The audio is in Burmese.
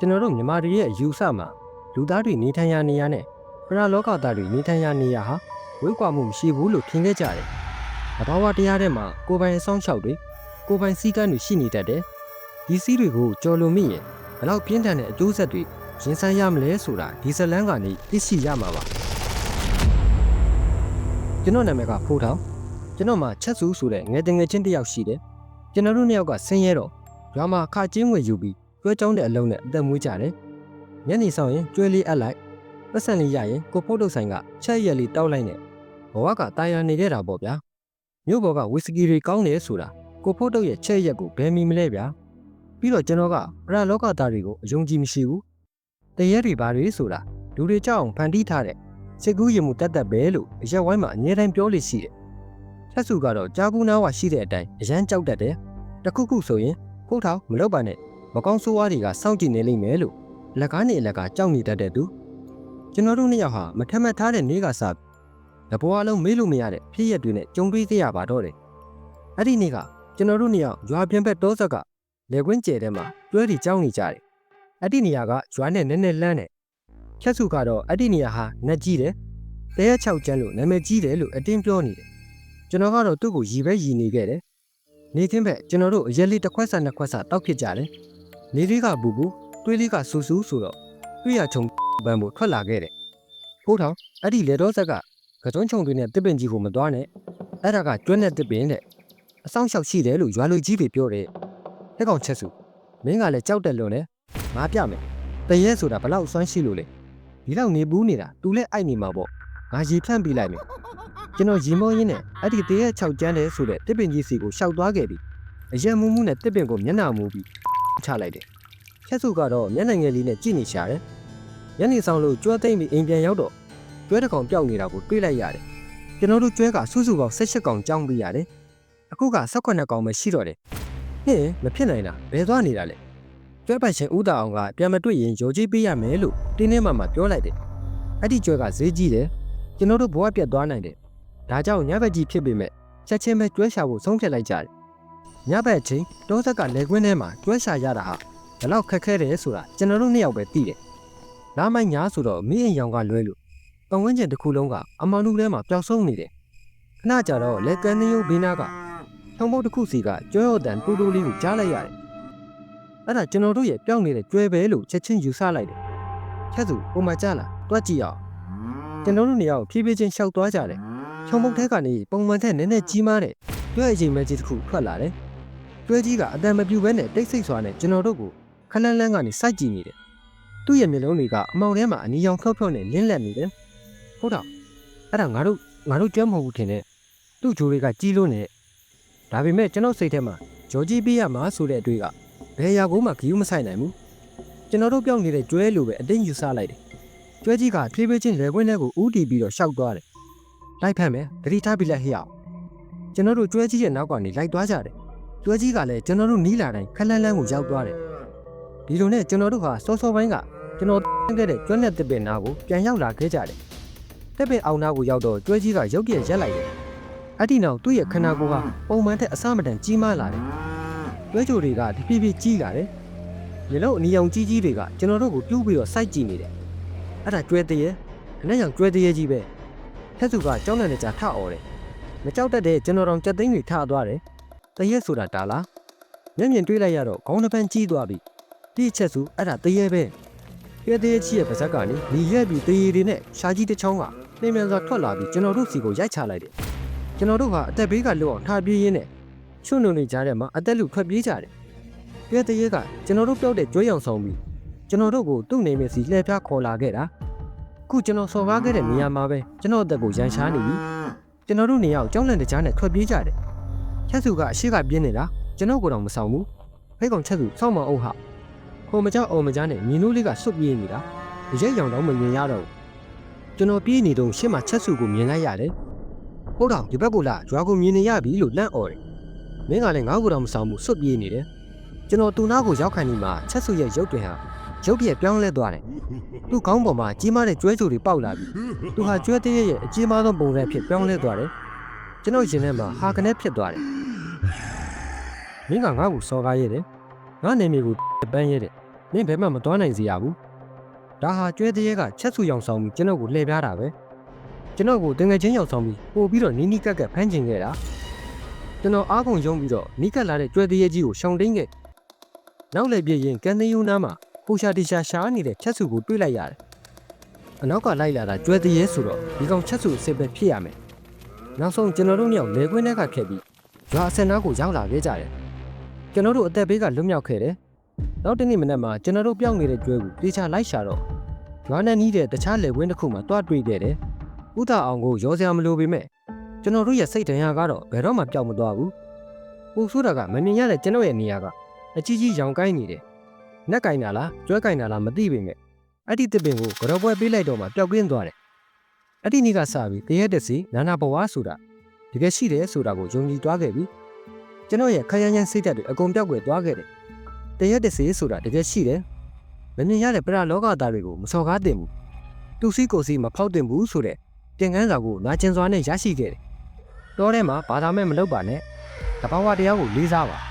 ကျွန်တော်တို့မြန်မာတွေရဲ့အယူဆမှာလူသားတွေနေထိုင်ရာနေရာနဲ့ပရလောကသားတွေနေထိုင်ရာနေရာဟာဝိကွာမှုမရှိဘူးလို့ထင်ခဲ့ကြတယ်။သဘာဝတရားထဲမှာကိုယ်ပိုင်အဆောင်လျှောက်တွေကိုယ်ပိုင်စည်းကမ်းတွေရှိနေတတ်တယ်။ဒီစည်းတွေကိုကြော်လွန်မိရင်ဘယ်လောက်ပြင်းထန်တဲ့အကျိုးဆက်တွေရင်ဆိုင်ရမလဲဆိုတာဒီဇလန်းကနေသိရှိရမှာပါ။ကျွန်တော်နာမည်ကဖိုးထောင်ကျွန်တော်မှာချက်စုဆိုတဲ့ငယ်တင်ငယ်ချင်းတစ်ယောက်ရှိတယ်။ကျွန်တော်တို့နှစ်ယောက်ကဆင်းရဲတော့ရွာမှာခါကျင်းငွေယူပြီး ကျွဲကြောင်းတဲ့အလုံးနဲ့အသက်မွေးကြတယ်။ညနေဆောင်ရင်ကျွဲလေးအပ်လိုက်ပတ်စံလေးရရင်ကိုဖို့တုတ်ဆိုင်ကချက်ရက်လေးတောက်လိုက်နဲ့ဘဝကတာယာနေခဲ့တာပေါ့ဗျာ။မြို့ပေါ်ကဝီစကီတွေကောင်းတယ်ဆိုတာကိုဖို့တုတ်ရဲ့ချက်ရက်ကိုဘယ်မီမလဲဗျာ။ပြီးတော့ကျွန်တော်ကပရလောကသားတွေကိုအယုံကြည်မရှိဘူး။တရဲတွေဘာတွေဆိုတာလူတွေကြောက်အောင်ဖန်တီးထားတဲ့စစ်ကူးရင်မှုတတ်တတ်ပဲလို့အရက်ဝိုင်းမှာအငြင်းတိုင်းပြောလို့ရှိတယ်။ဆက်စုကတော့ကြားကူးနားဝရှိတဲ့အတိုင်းအရန်ကြောက်တတ်တယ်။တခုခုဆိုရင်ဖုတ်ထောင်မလုပ်ပါနဲ့ မကောင်းဆိုးဝါးတွေကစောင့်ကြည့်နေလိမ့်မယ်လို့လက်ကားနေအလက်ကကြောက်နေတတ်တဲ့သူကျွန်တော်တို့နှစ်ယောက်ဟာမထက်မှတ်ထားတဲ့နေ့ကစတဘောအလုံးမေးလို့မရတဲ့ဖြစ်ရက်တွေနဲ့ကြုံတွေ့ခဲ့ရပါတော့တယ်အဲ့ဒီနေ့ကကျွန်တော်တို့နှစ်ယောက်ရွာပြင်ဘက်တောဆက်ကလေကွင်းကျဲထဲမှာတွဲတီကြောင်းနေကြတယ်အဲ့ဒီနေရာကရွာနဲ့နည်းနည်းလန်းတယ်ဖြတ်စုကတော့အဲ့ဒီနေရာဟာနှက်ကြီးတယ်တဲရ6ကျန်းလို့နာမည်ကြီးတယ်လို့အတင်းပြောနေတယ်ကျွန်တော်ကတော့သူ့ကိုရီပဲရီနေခဲ့တယ်နေချင်းဘက်ကျွန်တော်တို့အရက်လေးတစ်ခွက်စာနှစ်ခွက်စာတောက်ဖြစ်ကြတယ် နေလေးကဘူဘူတွေးလေးကဆူဆူဆိုတော့တွေ့ရချုံပန်းဖို့ထွက်လာခဲ့တယ်ဖိုးထောင်အဲ့ဒီလေတော့ဆက်ကကစုံချုံတွေနဲ့တစ်ပင်ကြီးကိုမသွားနဲ့အဲ့ဒါကကျွန်းနဲ့တစ်ပင်တဲ့အဆောင်လျှောက်ရှိတယ်လို့ရွာလူကြီးတွေပြောတယ်ဟဲ့ကောင်ချက်စုမင်းကလည်းကြောက်တယ်လို့နဲ့ငါပြမယ်တရဲဆိုတာဘလောက်စွမ်းရှိလို့လဲဒီလောက်နေဘူးနေတာ तू လည်းအိုက်နေမှာပေါ့ငါရေဖြန့်ပြလိုက်မယ်ကျွန်တော်ရီမောရင်းနဲ့အဲ့ဒီတရဲ6ကျန်းတယ်ဆိုတဲ့တစ်ပင်ကြီးစီကိုရှောက်သွားခဲ့ပြီအရက်မူးမှုနဲ့တစ်ပင်ကိုမျက်နှာမူပြီး ချလိုက်တယ်ချက်စုကတော့မျက်နှာငယ်လေးနဲ့ကြည့်နေရှာတယ်ညနေဆောင်လို့ကျွဲသိမ့်ပြီးအိမ်ပြန်ရောက်တော့ကျွဲတစ်ကောင်ပျောက်နေတာကိုတွေ့လိုက်ရတယ်ကျွန်တော်တို့ကျွဲကစုစုပေါင်း16ကောင်ကြောင်းပြီးရတယ်အခုက18ကောင်ပဲရှိတော့တယ်ဟင်းမဖြစ်နိုင်တာဘယ်သွားနေတာလဲကျွဲပိုင်ရှင်ဦးတာအောင်ကပြန်မတွေ့ရင်ရောကြီးပေးရမယ်လို့တင်းနေမှမှပြောလိုက်တယ်အဲ့ဒီကျွဲကဈေးကြီးတယ်ကျွန်တော်တို့ဘဝပြတ်သွားနိုင်တယ်ဒါကြောင့်ညဘက်ကြီးဖြစ်ပေမဲ့ချက်ချင်းပဲကျွဲရှာဖို့ဆုံးဖြတ်လိုက်ကြတယ် ညဘက်ချင်းတောဆက်ကလေကွင်းထဲမှာကျွဲရှာရတာဟာဘယ်လောက်ခက်ခဲတယ်ဆိုတာကျွန်တော်တို့နှစ်ယောက်ပဲသိတယ်လာမိုင်းညာဆိုတော့မင်းအိမ်ရောင်ကလွဲလို့ပတ်ဝန်းကျင်တစ်ခုလုံးကအမောင်လူထဲမှာပျောက်ဆုံးနေတယ်ခဏကြာတော့လက်ကန်းသင်းယိုးဘေးနားကထုံပုတ်တစ်ခုစီကကျွဲဟော်တန်တူတူလေးကိုကြားလိုက်ရတယ်အဲ့ဒါကျွန်တော်တို့ရဲ့ပျောက်နေတဲ့ကျွဲပဲလို့ချက်ချင်းယူဆလိုက်တယ်ချက်စုပုံမှန်ကြားလာတွက်ကြည့်အောင်ကျွန်တော်တို့နေရာကိုဖြည်းဖြည်းချင်းရှောက်သွားကြတယ်ထုံပုတ်ထဲကနေပုံမှန်ထက်နည်းနည်းကြီးမားတဲ့ကျွဲအချိန်မဲကြီးတစ်ခုထွက်လာတယ် ကျွဲကြီးကအတန်မပြူဘဲနဲ့တိတ်ဆိတ်စွာနဲ့ကျွန်တော်တို့ကိုခလန်းလန်းကနေစိုက်ကြည့်နေတယ်သူ့ရဲ့မျက်လုံးတွေကအမောင်ထဲမှာအနီရောင်ဖြောက်ဖြောက်နဲ့လင်းလက်နေတယ်ဟုတ်တော့အဲ့ဒါငါတို့ငါတို့ကျွမ်းမဟုတ်ဘူးထင်တယ်သူ့ဂျိုးတွေကကြီးလို့နေဒါပေမဲ့ကျွန်တော်စိတ်ထဲမှာဂျော်ကြီးပေးရမှာဆိုတဲ့အတွေ့ကဘယ်ရာကိုမှဂယူးမဆိုင်နိုင်ဘူးကျွန်တော်တို့ပြောင်းနေတဲ့ကျွဲလိုပဲအတင်းယူဆလိုက်တယ်ကျွဲကြီးကဖြည်းဖြည်းချင်းလေကွင်းထဲကိုဥတီပြီးတော့ရှောက်သွားတယ်လိုက်ဖက်မယ်တတိထားပြီးလက်ဟျောက်ကျွန်တော်တို့ကျွဲကြီးရဲ့နောက်ကနေလိုက်သွားကြတယ် ကျွဲကြီးကလည်းကျွန်တော်တို့နီးလာတိုင်းခလန်းလန်းကိုရောက်သွားတယ်ဒီလိုနဲ့ကျွန်တော်တို့ဟာစောစောပိုင်းကကျွန်တော်တန်းခဲ့တဲ့ကျွမ်းတဲ့တစ်ပင်နာကိုပြန်ရောက်လာခဲ့ကြတယ်တစ်ပင်အောင်နာကိုရောက်တော့ကျွဲကြီးကရုတ်တရက်ရက်လိုက်တယ်အဲ့ဒီနောက်သူ့ရဲ့ခန္ဓာကိုယ်ကပုံမှန်ထက်အဆမတန်ကြီးမားလာတယ်ကျွဲကြိုတွေကတဖြည်းဖြည်းကြီးလာတယ်ရေလုံးအနီရောင်ကြီးကြီးတွေကကျွန်တော်တို့ကိုပြုတ်ပြီးတော့စိုက်ကြည့်နေတယ်အဲ့ဒါကျွဲတရေခနဲ့ရောင်ကျွဲတရေကြီးပဲထက်စုကကြောင်းနဲ့ကြာထအော်တယ်မကြောက်တတ်တဲ့ကျွန်တော်တို့ကြက်သိန်းတွေထသွားတယ် တရေဆိုတာဒါလားမျက်မြင်တွေးလိုက်ရတော့ခေါင်းတစ်ပန်းကြီးသွားပြီဒီချက်စုအဲ့ဒါတရေပဲရဲသေးချီရဲ့ပါဇက်ကနေညီရက်ပြီးတရေတွေနဲ့ရှာကြီးတစ်ချောင်းကနှင်းမြန်စွာထွက်လာပြီးကျွန်တော်တို့စီကိုရိုက်ချလိုက်တယ်ကျွန်တော်တို့ဟာအသက်ဘေးကလွတ်အောင်ထားပြေးရင်းနဲ့ချွတ်နုံနေကြတဲ့မှာအသက်လူထွက်ပြေးကြတယ်ရဲသေးကကျွန်တော်တို့ပြောက်တဲ့ကြွေးရောင်ဆောင်ပြီးကျွန်တော်တို့ကိုသူ့နေမဲ့စီလှည့်ဖျားခေါ်လာခဲ့တာခုကျွန်တော်စော်ကားခဲ့တဲ့နေရာမှာပဲကျွန်တော်အသက်ကိုရန်ရှားနေပြီကျွန်တော်တို့နေရာကိုကြောင်းလန့်တကြားနဲ့ထွက်ပြေးကြတယ် ချက်စုကအရှိကပြင်းနေတာကျွန်တော်ကိုတော့မဆောင်ဘူးဖိတ်ကောင်ချက်စုစောင့်မအောင်ဟာဟိုမကြောက်အောင်မကြားနဲ့မြင်းနိုးလေးကစွတ်ပြေးနေတာရက်ရောင်တော့မမြင်ရတော့ဘူးကျွန်တော်ပြေးနေတော့ရှင်းမှာချက်စုကိုမြင်လိုက်ရတယ်ဟုတ်တော့ဒီဘက်ကိုလာရွာကိုမြင်နေရပြီလို့လန့်អော်တယ်မင်းကလည်းငါ့ကိုတော့မဆောင်ဘူးစွတ်ပြေးနေတယ်ကျွန်တော်သူနာကိုရောက်ခံနေမှာချက်စုရဲ့ရုပ်တွင်ဟာရုပ်ပြက်ပြောင်းလဲသွားတယ်သူ့ခေါင်းပေါ်မှာကြီးမားတဲ့ကျွဲကြိုတွေပေါက်လာပြီးသူဟာကျွဲသေးရဲ့အကြီးမားဆုံးပုံစံဖြစ်ပြောင်းလဲသွားတယ်ကျွန်တော်ရင်ထဲမှာဟာကနေဖြစ်သွားတယ် မင်းကငါ့ကိုစော်ကားရဲတယ်ငါနေမျိုးကိုပန်းရဲတယ်မင်းဘယ်မှမသွားနိုင်စေရဘူးဒါဟာကျွဲတရေကချက်စုရောင်ဆောင်ပြီးကျွန်တော်ကိုလှည့်ပြားတာပဲကျွန်တော်ကိုတငယ်ချင်းရောက်ဆောင်ပြီးပို့ပြီးတော့နီးနီးကက်ကက်ဖမ်းကျင်ခဲ့တာကျွန်တော်အားကုန်ယုံပြီးတော့နီးကပ်လာတဲ့ကျွဲတရေကြီးကိုရှောင်တိန်ခဲ့နောက်လည်းပြည့်ရင်ကန်သိန်းယူနားမှာဟိုရှာတီရှာရှာနေတဲ့ချက်စုကိုတွေ့လိုက်ရတယ်အနောက်ကလိုက်လာတာကျွဲတရေဆိုတော့ဒီကောင်ချက်စုအစ်စ်ပဲဖြစ်ရမယ်နောက်ဆုံးကျွန်တော်တို့မြောက်လေခွင်းထဲကဖြတ်ပြီးရွာအစင်နားကိုရောက်လာခဲ့ကြတယ် ကျွန်တော်တို့အသက်ဘေးကလွတ်မြောက်ခဲ့တယ်နောက်တစ်နေ့မနက်မှာကျွန်တော်တို့ပြောင်းနေတဲ့ကျွဲကိုတေချာလိုက်ရှာတော့ရွာနဲ့နီးတဲ့တခြားလယ်ကွင်းတစ်ခုမှာတွားတွေ့ခဲ့တယ်။ဥဒအောင်ကိုရောစရာမလိုပေမဲ့ကျွန်တော်တို့ရဲ့စိတ်တရားကတော့ဘယ်တော့မှပျောက်မသွားဘူး။ပူဆိုးတာကမမြင်ရတဲ့ကျွန်တော်ရဲ့နေရာကအကြီးကြီးရောင်ကိုင်းနေတယ်။နက်ကင်တာလားကျွဲကင်တာလားမသိပေမဲ့အဲ့ဒီတစ်ပင်ကိုကြော်ပွဲပေးလိုက်တော့မှပျောက်ကင်းသွားတယ်။အဲ့ဒီနေ့ကစပြီးတရက်တက်စီနာနာဘဝဆိုတာတကယ်ရှိတယ်ဆိုတာကိုယုံကြည်သွားခဲ့ပြီ။ ကျွန်တော်ရဲ့ခရမ်းရမ်းစိတ်ဓာတ်တွေအကုန်ပျောက်ကွယ်သွားခဲ့တယ်တရက်တစေးဆိုတာတကယ်ရှိတယ်။မမြင်ရတဲ့ပရလောကသားတွေကိုမစော်ကားတင်ဘူး။တူစီကိုစီမဖောက်တင်ဘူးဆိုတဲ့တင်ကန်းစာကိုနာကျင်စွာနဲ့ရရှိခဲ့တယ်။တောထဲမှာဘာသာမဲ့မလုပ်ပါနဲ့။တဘာဝတရားကိုလေးစားပါ